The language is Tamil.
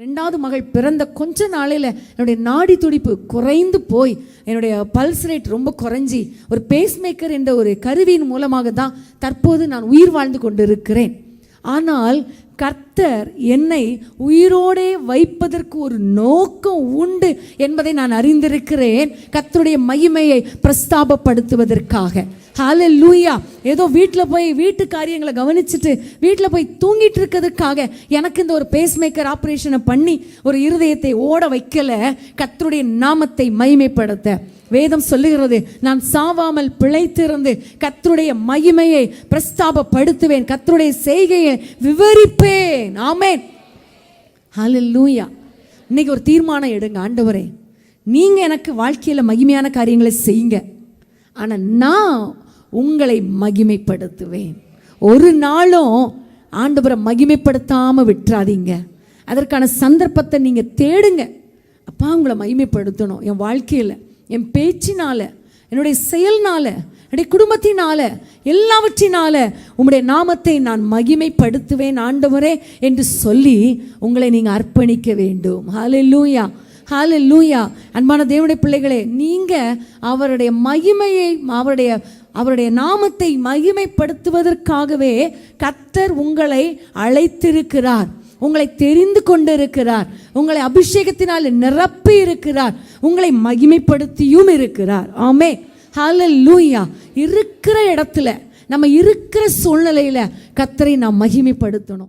ரெண்டாவது மகள் பிறந்த கொஞ்ச நாளையில் என்னுடைய நாடி துடிப்பு குறைந்து போய் என்னுடைய பல்ஸ் ரேட் ரொம்ப குறைஞ்சி ஒரு பேஸ்மேக்கர் என்ற ஒரு கருவியின் மூலமாக தான் தற்போது நான் உயிர் வாழ்ந்து கொண்டிருக்கிறேன். ஆனால் கர்த்தர் என்னை உயிரோடே வைப்பதற்கு ஒரு நோக்கம் உண்டு என்பதை நான் அறிந்திருக்கிறேன். கர்த்தருடைய மகிமையை பிரஸ்தாபப்படுத்துவதற்காக. ஹalleluya ஏதோ வீட்டில் போய் வீட்டு காரியங்களை கவனிச்சுட்டு வீட்டில் போய் தூங்கிட்டு இருக்கிறதுக்காக எனக்கு இந்த ஒரு பேஸ்மேக்கர் ஆப்ரேஷனை பண்ணி ஒரு இருதயத்தை ஓட வைக்கலை. கத்தருடைய நாமத்தை மகிமைப்படுத்த. வேதம் சொல்லுகிறது நான் சாவாமல் பிழைத்திருந்து கத்தருடைய மகிமையை பிரஸ்தாபப்படுத்துவேன். கத்தருடைய செய்கையை விவரிப்பேன். ஆமென். லூயா இன்னைக்கு ஒரு தீர்மானம் எடுங்க ஆண்டவரே. நீங்கள் எனக்கு வாழ்க்கையில் மகிமையான காரியங்களை செய்யுங்க. ஆனால் நான் உங்களை மகிமைப்படுத்துவேன். ஒரு நாளும் ஆண்டவரை மகிமைப்படுத்தாமல் விட்டுறாதீங்க. அதற்கான சந்தர்ப்பத்தை நீங்கள் தேடுங்க. அப்பா உங்களை மகிமைப்படுத்தணும். என் வாழ்க்கையில் என் பேச்சினால் என்னுடைய செயல்னால் என்னுடைய குடும்பத்தினால எல்லாவற்றினால உங்களுடைய நாமத்தை நான் மகிமைப்படுத்துவேன் ஆண்டவரே என்று சொல்லி உங்களை நீங்கள் அர்ப்பணிக்க வேண்டும். ஹalleluya லூயா அன்பான தேவனுடைய பிள்ளைகளே நீங்கள் அவருடைய மகிமையை அவருடைய அவருடைய நாமத்தை மகிமைப்படுத்துவதற்காகவே கத்தர் உங்களை அழைத்திருக்கிறார். உங்களை தெரிந்து கொண்டிருக்கிறார். உங்களை அபிஷேகத்தினால் நிரப்பி இருக்கிறார். உங்களை மகிமைப்படுத்தியும் இருக்கிறார். ஆமே லூயா இருக்கிற இடத்துல நம்ம இருக்கிற சூழ்நிலையில கத்தரை நாம் மகிமைப்படுத்தணும்.